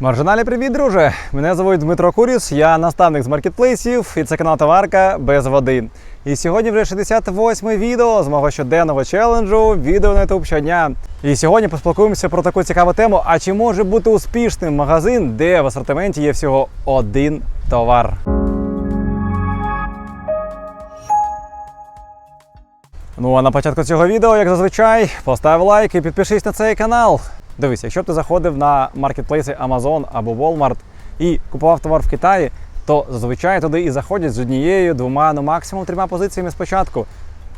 Маржиналі, привіт, друже! Мене звуть Дмитро Куріс, я наставник з маркетплейсів, і це канал Товарка без води. І сьогодні вже 68 відео з мого щоденного челенджу відео на YouTube щодня. І сьогодні поспілкуємося про таку цікаву тему: а чи може бути успішним магазин, де в асортименті є всього один товар? Ну а на початку цього відео, як зазвичай, постав лайк і підпишись на цей канал. Дивись, якщо б ти заходив на маркетплейси Amazon або Walmart і купував товар в Китаї, то зазвичай туди і заходять з однією, двома, ну максимум трьома позиціями спочатку.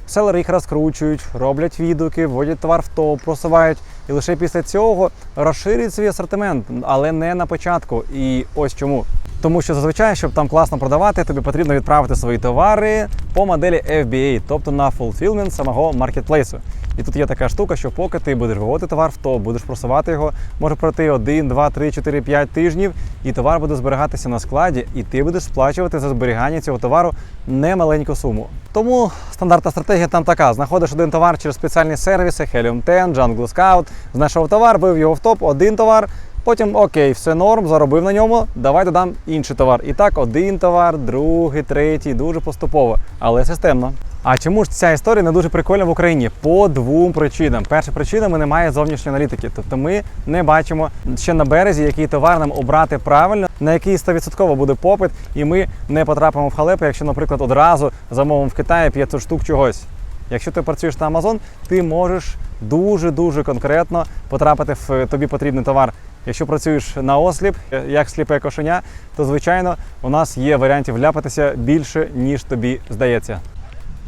Селери їх розкручують, роблять відгуки, вводять товар в топ, просувають, і лише після цього розширюють свій асортимент, але не на початку. І ось чому. Тому що зазвичай, щоб там класно продавати, тобі потрібно відправити свої товари по моделі FBA, тобто на fulfillment самого маркетплейсу. І тут є така штука, що поки ти будеш виводити товар в топ, будеш просувати його, може пройти 1, 2, 3, 4, 5 тижнів, і товар буде зберігатися на складі, і ти будеш сплачувати за зберігання цього товару немаленьку суму. Тому стандартна стратегія там така: знаходиш один товар через спеціальні сервіси, Helium 10, Jungle Scout, знайшов товар, вивів його в топ, один товар. Потім окей, все норм, заробив на ньому. Давай додам інший товар. І так, один товар, другий, третій, дуже поступово, але системно. А чому ж ця історія не дуже прикольна в Україні? По двом причинам. Перша причина ми немає зовнішньої аналітики, тобто ми не бачимо ще на березі, який товар нам обрати правильно, на який 100% буде попит, і ми не потрапимо в халепу, якщо, наприклад, одразу замовимо в Китаї 500 штук чогось. Якщо ти працюєш на Amazon, ти можеш дуже дуже конкретно потрапити в тобі потрібний товар. Якщо працюєш на осліп, як сліпе кошеня, то звичайно у нас є варіантів вляпатися більше, ніж тобі здається.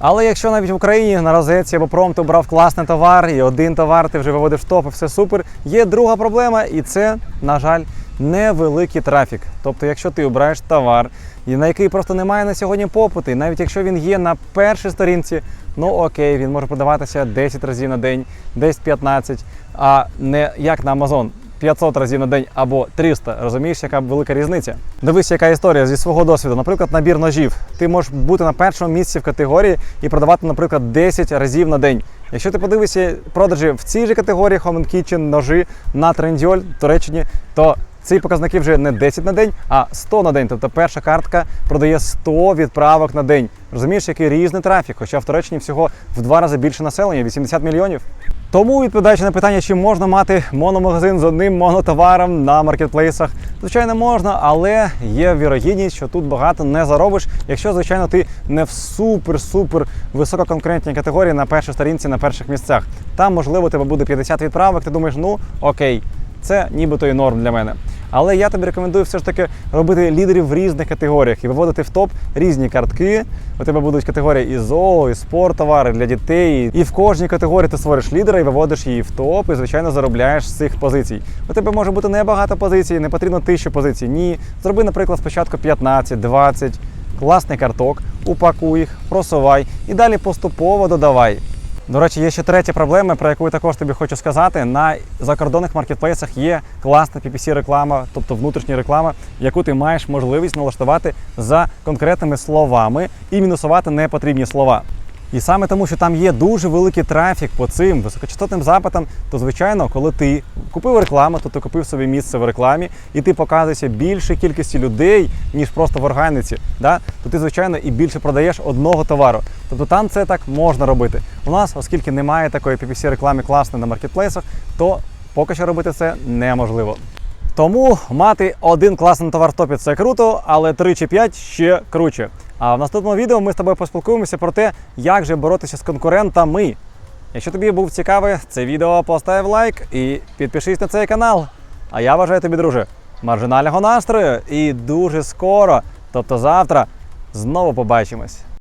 Але якщо навіть в Україні на розетці або пром ти обрав класний товар, і один товар ти вже виводиш в топ, і все супер. Є друга проблема, і це, на жаль, невеликий трафік. Тобто, якщо ти обираєш товар, на який просто немає на сьогодні попиту, і навіть якщо він є на першій сторінці, ну окей, він може продаватися 10 разів на день, десь 15, а не як на Amazon. 500 разів на день або 300, розумієш, яка велика різниця. Дивись, яка історія зі свого досвіду. Наприклад, набір ножів. Ти можеш бути на першому місці в категорії і продавати, наприклад, 10 разів на день. Якщо ти подивишся продажі в цій же категорії Home Kitchen ножі на Трендіоль Туреччині, то ці показники вже не 10 на день, а 100 на день. Тобто перша картка продає 100 відправок на день. Розумієш, який різний трафік, хоча в Туреччині всього в два рази більше населення 80 мільйонів. Тому, відповідаючи на питання, чи можна мати мономагазин з одним монотоваром на маркетплейсах, звичайно, можна, але є вірогідність, що тут багато не заробиш, якщо, звичайно, ти не в супер-супер висококонкурентній категорії на першій сторінці на перших місцях. Там, можливо, тебе буде 50 відправок, ти думаєш, ну окей, це нібито і норм для мене. Але я тобі рекомендую все ж таки робити лідерів в різних категоріях і виводити в топ різні картки. У тебе будуть категорії і зоо, і спорттовари для дітей. І в кожній категорії ти створиш лідера і виводиш її в топ, і звичайно заробляєш з цих позицій. У тебе може бути небагато позицій, не потрібно тисячу позицій. Ні. Зроби, наприклад, спочатку 15, 20, класний карток, упакуй їх, просувай і далі поступово додавай. До речі, є ще третя проблема, про яку я також тобі хочу сказати. На закордонних маркетплейсах є класна PPC реклама, тобто внутрішня реклама, яку ти маєш можливість налаштувати за конкретними словами і мінусувати непотрібні слова. І саме тому, що там є дуже великий трафік по цим високочастотним запитам, то звичайно, коли ти купив рекламу, то ти купив собі місце в рекламі, і ти показуєшся більшій кількості людей, ніж просто в органіці, да? то ти, звичайно, і більше продаєш одного товару. Тобто там це так можна робити. У нас, оскільки немає такої PPC реклами класної на маркетплейсах, то поки що робити це неможливо. Тому мати один класний товар в топі це круто, але 3 чи 5 ще круче. А в наступному відео ми з тобою поспілкуємося про те, як же боротися з конкурентами. Якщо тобі був цікавий це відео, постав лайк і підпишись на цей канал. А я бажаю тобі, друже, маржинального настрою і дуже скоро, тобто завтра, знову побачимось.